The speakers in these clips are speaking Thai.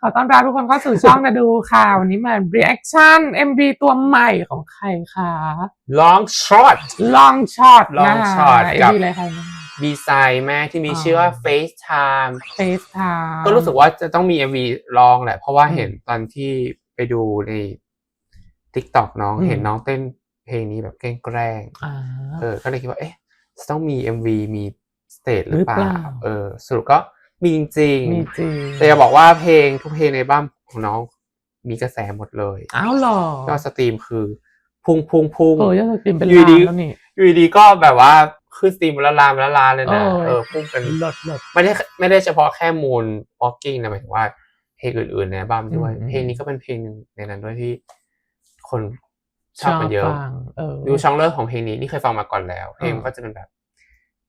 ขอต้อนรับทุกคนเข้าสู่ช่องนะดูค่ะ วันนี้มา reaction MV ตัวใหม่ของใครคะ long shot Long Shot Long นะ Shot กับ MV อะไรคะดีไซน์แม่ที่มีชื่อว่า FaceTime FaceTime ก็รู้สึกว่าจะต้องมี MV ลองแหละ เพราะว่าอืมเห็นตอนที่ไปดูใน TikTok น้องอืมเห็นน้องเต้นเพลงนี้แบบแกล้งอ่าๆเออ ก็เลยคิดว่าเอ๊ะจะต้องมี MV มีสเตจหรือเปหรือเปล่าล่าเออสรุปก็ มีจริงมีจริงๆแต่จะบอกว่าเพลงทุกเพลงในบ้านของน้องมีกระแสหมดเลยอ้าวเหรอยอดสตรีมคือ พุ่งพุ่งพุ่งเออยอดสตรีมเป็นอยู่ล้านดีแล้วนี่อยู่ดีๆก็แบบว่าขึ้นสตรีมละลานละลานเลยนะเออเออพุ่งเป็นหลดหลดไม่ได้ไม่ได้เฉพาะแค่มูล walking นะหมายถึงว่าเพลงอื่นๆในอัลบั้มด้วยอืมเพลงนี้ก็เป็นเพลงหนึ่งในนั้นด้วยที่คนชอบกันเยอะฟังเออดูช่องเลิกของเพลงนี้นี่เคยฟังมาก่อนแล้ว เพลงเออมันก็จะเป็นแบบ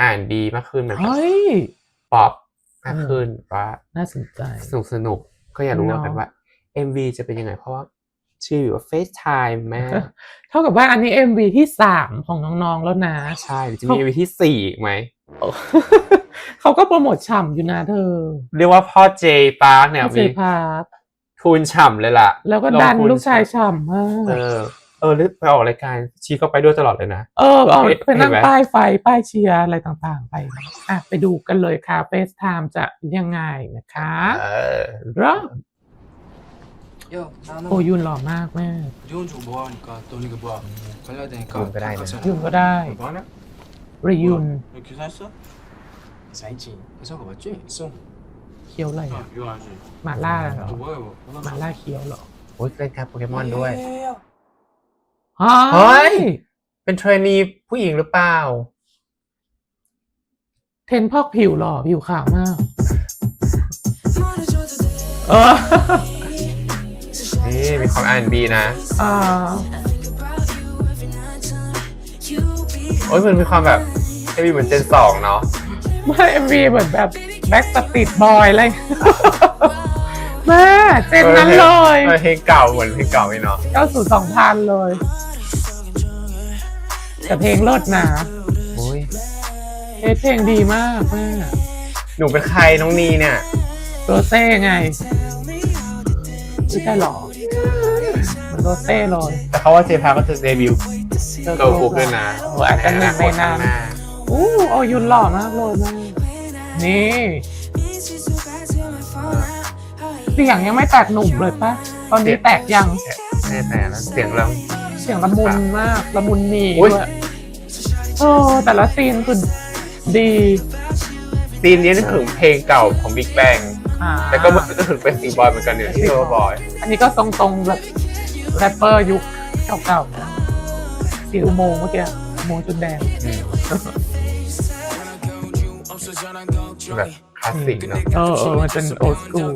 อ่านดีมากขึ้นแบบเฮ้ยป๊อป มากขึ้นว่าน่าสนใจสนุกสนุกก็อยากรู้เนอะว่ากันว่า MV จะเป็นยังไงเพราะว่าชื่ออยู่ว่า FaceTime แม่เท่ากับว่าอันนี้ MV ที่สามของน้องๆแล้วนะ ใช่จะมี MV ที่สี่อีกไหม เขาก็โปรโมทฉ่ำอยู่นะเธอ เรียกว่าพ่อเจปาร์คเนี่ยพี่เจมีพาร์คทุนฉ่ำเลยล่ะ แล้วก็ดันงทุนลูกชายฉ่ำมาก เออ เออหรือไปออกรายการชี้ก็ไปด้วยตลอดเลยนะ เออเอา เห็น ไปนั่ง เห็นไหม ป้ายไฟ ป้ายเชียร์อะไรต่างๆ ไปอ่ะไปดูกันเลยค่ะเฟสไทม์จะยังไงนะคะ เออ เริ่ม 야, 나는 โอ้ยุนหล่อมากแม่ 니 혼자 뭐 하니까 또 니가 뭐야? 갈라야 되니까. 그럼 그래, 같이 그래. ยุนก็ได้ 뭐 하냐? รียุน 너 기사 했어? 기사 있지. 기사가 맞지? 있어. เคี้ยวอะไร 야, อ่ะ 이거 알지? หมาล่าเหรอ 너 뭐야 이거? หมาล่าเคี้ยวเหรอ โอ้ยเล่นครับโปเกมอนด้วย เฮ้ เฮ้ยยเป็นเทรนนีผู้หญิงหรือเปล่า เทนพอกผิวหล่อผิวขาวมาก เออนี่มีความ R&B นะอ่าโอ้ยมันมีความแบบเอวีเหมือนเจนสองเนาะไม่เอ็มวีเหมือนแบบแบ็กสตรีทบอยอะไร แม่เจนนั้นเลยออเพลงเก่าเหมือนเพลงเก่าไหมเนาะเก้าสู่สองพันเลย แต่เพลงเลิศนะโอ้ยเอเพลงดีมากแม่หนูเป็นใครน้องนีเนี่ย โรเซ่ไงไม่ใช่หรอเหมันโรเซ่เลยแต่เขาว่าเจพาก็จะเดบิวต์เกิร์ลกรุ๊ปด้วยนะโอ้อาจจะหนึ่งในนั้นหน้าอู้โอ้ยุนหล่อมากเลยแม่นี่ เสียงยังไม่แตกหนุ่มเลยปะตอนนี้แตกยังแน่แต่นะเสียงเรา เสียงละมุนมากละมุนนีอุ๊ย ด้วยโอ้แต่ละซีนคือดีซีนนี้นึกถึงเพลงเก่าของ Big Bang อ่าแต่ก็นึกถึงเป็นสีบอยเหมือนกันอยู่ที่โรบอยอันนี้ก็ตรงๆแบบแรปเปอร์ยุคเก่าๆนะสีอุโมงค์เมื่อกี้อุโมงค์จุดแดงแบบคลาสสิกเนาะ เออเออมันเป็นโอ d สกูล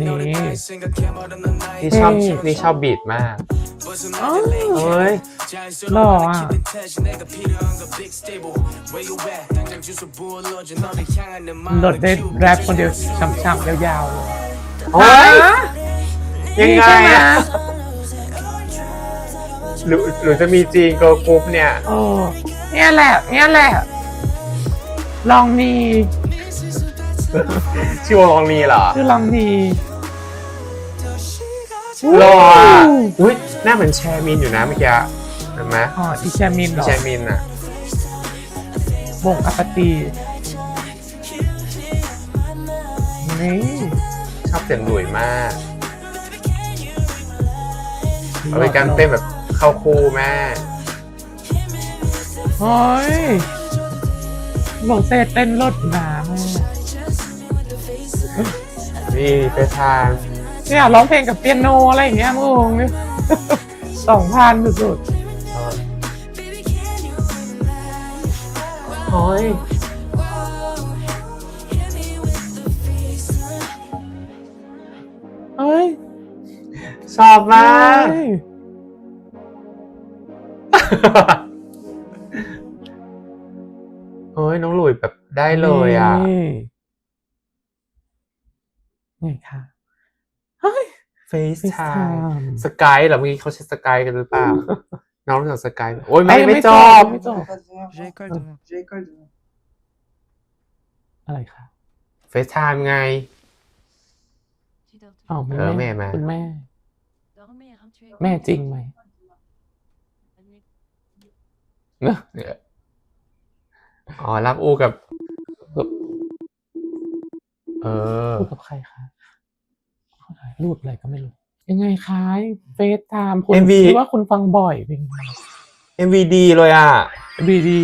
นี่นี่ชอบเท่นี่ชอบบีทมากอ๋อเฮ้ยหล่ออะโดดได้แรปคนเดียวช่ำๆยาวๆเลยโอ้ยฮะยังไงนี่ใช่หมอะหรือหรือจะมีจีนเกิร์ลกรุ๊ปเนี่ยโอ้เนี่ยแหละเนี่ยแหละ ลองมี ชื่อวงลองนีเหรอชื่อลองมีหล่ออะอุ้ยหน้าเหมือนแชร์มินอยู่นะเมื่อกี้เห็นไหมอ๋ออีแชมินเหรอแชร์มินอะวงอัปตีนี่ชอบเสียงหลุยมากเอาเป็นการเต้นแบบเข้าคู่แม่โอ้ยโรเซ่เต้นรดหนา แม่นี่ไปทานเนี่ยร้องเพลงกับเปียโนอะไรอย่างเงี้ยมึงเนี่ยสองพันสุดโอ้ยๆเฮ้ยชอบมากเฮ้ยเฮ้ยน้องหลุยแบบได้เลยอะ ไงคะเฟซไทม์สกายเหรอเมื่อกี้เขาใช้สกายกันหรือเปล่า น้องรู้จักสกายโอ้ยไม่ไม่จบอะไรคะเฟซไทม์ไงอ๋อแม่มาคุณแม่ แม่จริงไหมเนอะอ๋อรับอูกับ ออพูดกับใครคะรูปอะไรก็ไม่รู้ ยังไงคะเฟซไทม์คุณ MV คิดว่าคุณฟังบ่อยเป็นไง MVD เลยอะ บีดี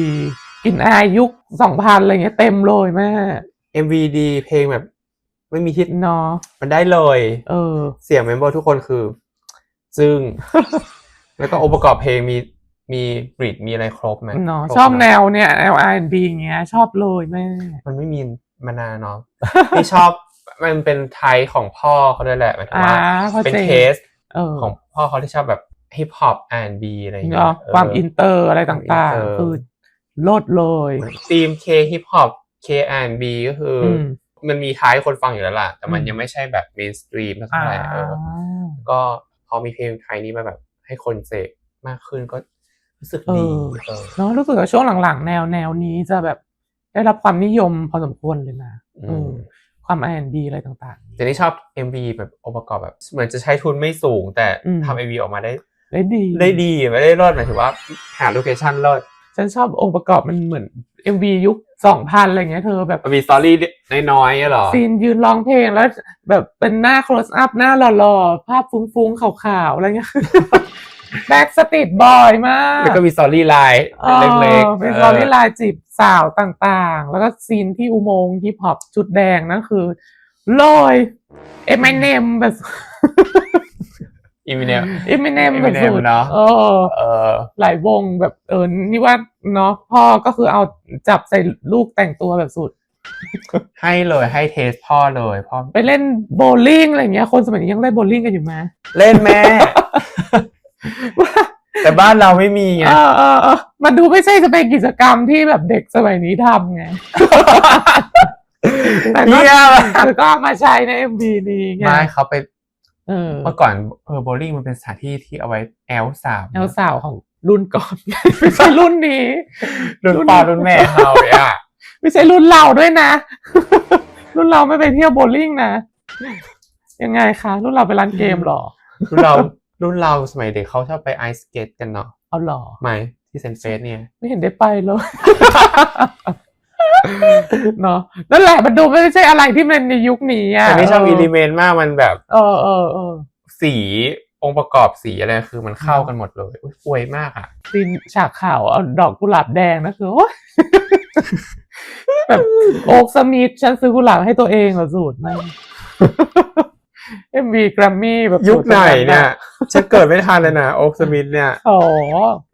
กลินอายยุคสองพันอะไรเงี้ยเต็มเลยแม่ MVD เพลงแบบ ไม่มีทิศเนาะมันได้เลย เออ เสียงเมมเบอร์ทุกคนคือ จึ้งแล้วก็องค์ประกอบเพลงมีมีบริดมีอะไรครบไหมเนาะครชอบไหมแนวเนี่ย L R N B เงี้ย ชอบเลยแม่ มันไม่มี มานานเนาะที่ชอบมันเป็นไทยของพ่อเขาด้วยแหละหมายถึงอ่าว่าพอเป็นเจเทสเออของพ่อเขาที่ชอบแบบฮิปฮอป R&B อะไรอย่างเงี้เนาะยความอินเตอร์อะไรความต่างอินเตอร์ๆคือโลดเลยทีม K ฮิปฮอป K R&B ก็คืออมมันมีท้ายคนฟังอยู่แล้วล่ะ แต่มันอืมยังไม่ใช่แบบเมนสตรีมเท่าอ่าไหร่เออก็พอมีเพลงไทยนี้มาแบบ ให้คนเสพมากขึ้นก็รู้สึกดีเออเนาะรู้สึกว่าช่วงหลังๆ แนวแนวนี้จะแบบ ได้รับความนิยมพอสมควรเลยนะอืมเออความ R N B อะไรต่างแต่นี่ชอบ MV แบบองค์ประกอบแบบ เหมือนจะใช้ทุนไม่สูง แต่อืมทำ MV ออกมาได้ๆได้ดี ได้ดีไม่ได้รอดหมายถึงว่าหาโลเคชั่นรอดฉันชอบองค์ประกอบมันเหมือน M V ยุคสองพันอะไรเงี้ยเธอแบบมันมีสตอรี่น้อยๆอะเหรอซีนยืนร้องเพลงแล้วแบบเป็นหน้า close up หน้าหล่อๆ ภาพฟุ้งๆขาวๆ อะไรเงี้ย แบ็กสตรีทบอยมากแล้วก็มีสตอรี่ไลน์เออเล็กๆเป็นออซอรี่ไลน์จีบสาวต่างๆ แล้วก็ซีนที่อุโมงค์ฮิปฮอปจุดแดงนั่นคือลอยเอมเนมแบบอีเมเนลเอมเนมแบบ Eminem สุดเนอะเออเออหลายวงแบบเออนี่ว่าเนาะพ่อก็คือเอาจับใส่ลูกแต่งตัวแบบสุด ให้เลยให้เทสพ่อเลยพ่อไปเล่นโบว์ลิ่งอะไรเงี้ยคนสมัยนี้ยังเล่นโบว์ลิ่งกันอยู่ไหมเล่นแม่ แต่บ้านเราไม่มีไงเออเออเออมันดูไม่ใช่จะเป็นกิจกรรมที่แบบเด็กสมัยนี้ทำไง แต่ก็เนี่ยแต่ก็เอามาใช้ในเอ็มบีนี้ไงไม่เขาไปเออเมื่อก่อนเออโบลิ่งมันเป็นสถานที่ที่เอาไว้แอลสามแนวสาวของรุ่นก่อน ไม่ใช่รุ่นนี้ รุ่นพ่อรุ่นแม่เขาอะไม่ใช่รุ่นเราด้วยนะ รุ่นเราไม่ไปเที่ยวโบว์ลิ่งนะ ยังไงคะ รุ่นเราไปร้านเกมเหรอรุ่นเรา รุ่นเราสมัยเด็กเขาชอบไปไอสเกตกันเนาะเอาเหรอไหมที่เซนเฟสเนี่ย ไม่เห็นได้ไปเลยเนาะนั่นแหละมันดูไม่ใช่อะไรที่มันในยุคนี้อะแต่นี่ชอบเอิเลเมนต์มากมันแบบ เออเออเออสีองค์ประกอบสีอะไรคือมันเข้ากันหมดเลยอุ๊ยอวยมากอะซีนฉากข่าวเอาดอกกุหลาบแดงนะคือโอ๊ยแบบโอ๊กสมิธฉันซื้อกุหลาบให้ตัวเองเหรอสูตรไม่ เอ็มวีแกรมมี่แบบยุคไหนเนี่ยฉันเกิดไม่ทันเลยนะโอ๊กสมิธเนี่ยโอ้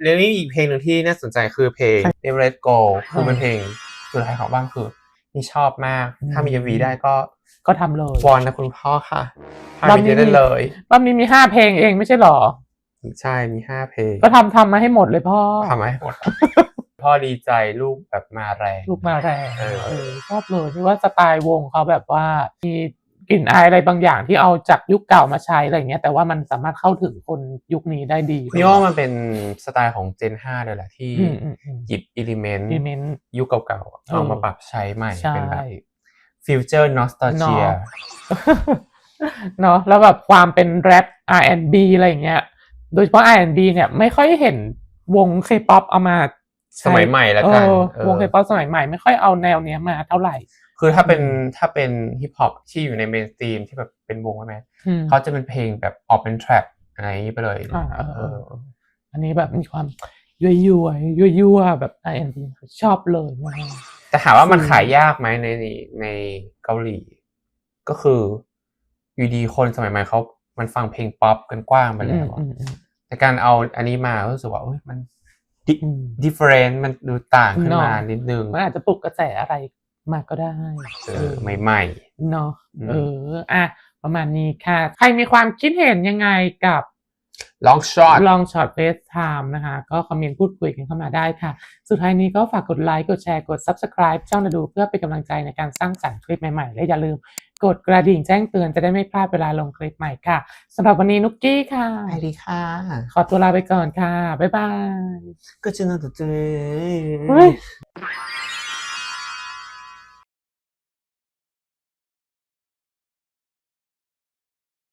แล้วนี่อีกเพลงหนึ่งที่น่าสนใจคือเพลง Never Let Go คือเป็นเพลงสุดท้ายของบ้างคือนี่ชอบมาก ถ้ามี MV ได้ก็ก็ทำเลยวอนนะคุณพ่อค่ะพาเราไปมีดูได้เลยรอบนี้มีห้าเพลงเองไม่ใช่หรอ ใช่มีห้าเพลง ก็ทำทำมาให้หมดเลยพ่อทำมาให้หมดพ่อดีใจลูกแบบมาแรง ลูกมาแรงเออเออชอบเลยที่ว่าสไตล์วงเขาแบบว่ามี กลิ่นอายอะไรบางอย่างที่เอาจากยุคเก่ามาใช้อะไรเงี้ย แต่ว่ามันสามารถเข้าถึงคนยุคนี้ได้ดีนี่ว่ามันเป็นสไตล์ของ Gen 5เลยแหละที่อืมอืมอืมหยิบอิเลเมนต์ดีเมนยุคเก่าๆเอามาปรับใช้ใหม่ใช่เป็นแบบฟิวเจอร์นอสตาเจียเนาะเนาะแล้วแบบความเป็นแรป R&B อะไรอย่างเงี้ย โดยเฉพาะ R&B เนี่ยไม่ค่อยเห็นวง K-pop เอามาใช้สมัยใหม่แล้วกันเออเออวง K-pop สมัยใหม่ไม่ค่อยเอาแนวเนี้ยมาเท่าไหร่ คือถ้าเป็นถ้าเป็นฮิปฮอปที่อยู่ในเมนสตรีมที่แบบเป็นวงใช่ไหมอืมเขาจะเป็นเพลงแบบออกเป็นแทร็กอะไรอย่างนี้ไปเลยอ่าเออเอเออออันนี้แบบมีความยั่วยั่วยั่วยั่วๆแบบ R&B ชอบเลยมากแต่ถามว่ามันอืมขายยากไหมในในเกาหลี ก็คืออยู่ดีคนสมัยใหม่เขามันฟังเพลงป๊อปกันกว้างไปอืแล้มวอะอืมอืมแต่การเอาอันนี้มาก็รู้สึกว่าเอ้ยมันอืม different มันดูต่างขึ้นเนอะมานิดนึงมันอาจจะปลุกกระแสอะไร มาก็ได้เออใหม่เนาะอืมเอออะประมาณนี้ค่ะ ใครมีความคิดเห็นยังไงกับๆ long shot ลองช็อตเฟสไทม์นะคะ ก็คอมเมนต์พูดคุยกันเข้ามาได้ค่ะ สุดท้ายนี้ก็ฝากกดไลค์ กดแชร์ กด Subscribe ช่องนาดูเพื่อเป็นกำลังใจในการสร้างสรรค์คลิปใหม่ๆ และอย่าลืมกดกระดิ่งแจ้งเตือนจะได้ไม่พลาดเวลาลงคลิปใหม่ค่ะสำหรับวันนี้นุกกี้ค่ะไปดีค่ะ ขอตัวลาไปก่อนค่ะ บ๊ายบายก็จะน่าจะเจอเฮ้ย